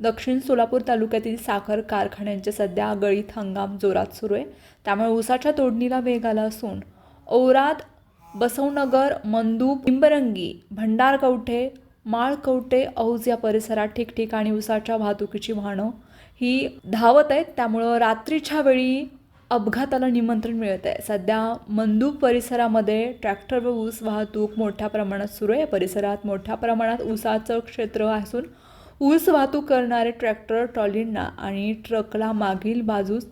दक्षिण सोलापूर तालुक्यातील साखर कारखान्यांचे सध्या गळीत हंगाम जोरात सुरू आहे. त्यामुळे ऊसाच्या तोडणीला वेग आला असून औराद बसवनगर मंदूप पिंबरंगी भंडारकवठे माळकवठे औज या परिसरात ठिकठिकाणी ऊसाच्या वाहतुकीची वाहनं ही धावत आहेत. त्यामुळं रात्रीच्या वेळी अपघाताला निमंत्रण मिळत आहे. सध्या मंदूप परिसरामध्ये ट्रॅक्टर व ऊस वाहतूक मोठ्या प्रमाणात सुरू आहे. परिसरात मोठ्या प्रमाणात ऊसाचं क्षेत्र असून ऊस वाहतूक करणारे ट्रॅक्टर ट्रॉलींना आणि ट्रकला मागील बाजूस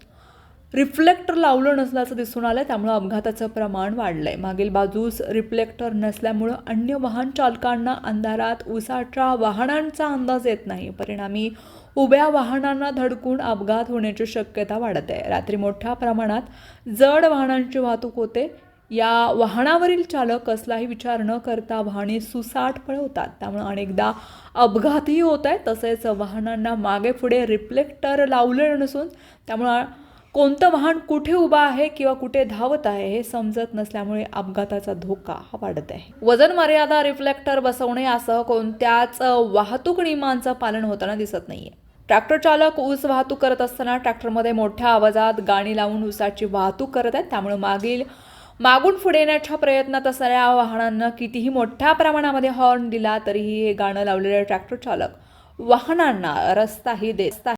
रिफ्लेक्टर लावलं नसल्याचं दिसून आलं त्यामुळं अपघाताचं प्रमाण वाढलं आहे मागील बाजूस रिफ्लेक्टर नसल्यामुळं अन्य वाहन चालकांना अंधारात उसाच्या वाहनांचा अंदाज येत नाही. परिणामी उभ्या वाहनांना धडकून अपघात होण्याची शक्यता वाढत आहे. रात्री मोठ्या प्रमाणात जड वाहनांची वाहतूक होते. या वाहनावरील चालक कसलाही विचार न करता वाहने सुसाट पळवतात. त्यामुळे अनेकदा अपघातही होत आहेत तसेच वाहनांना मागे पुढे रिफ्लेक्टर लावले नसून त्यामुळं कोणतं वाहन कुठे उभं आहे किंवा कुठे धावत आहे हे समजत नसल्यामुळे अपघाताचा धोका हा वाढत आहे. वजन मर्यादा रिफ्लेक्टर बसवणे यासह कोणत्याच वाहतूक नियमांचं पालन होताना दिसत नाहीये. ट्रॅक्टर चालक ऊस वाहतूक करत असताना ट्रॅक्टरमध्ये मोठ्या आवाजात गाणी लावून ऊसाची वाहतूक करत आहेत. त्यामुळे मागील मागून पुढे येण्याच्या प्रयत्नात असणाऱ्या वाहनांना कितीही मोठ्या प्रमाणामध्ये हॉर्न दिला तरीही हे गाणं लावलेले ट्रॅक्टर चालक वाहनांना रस्ताही देत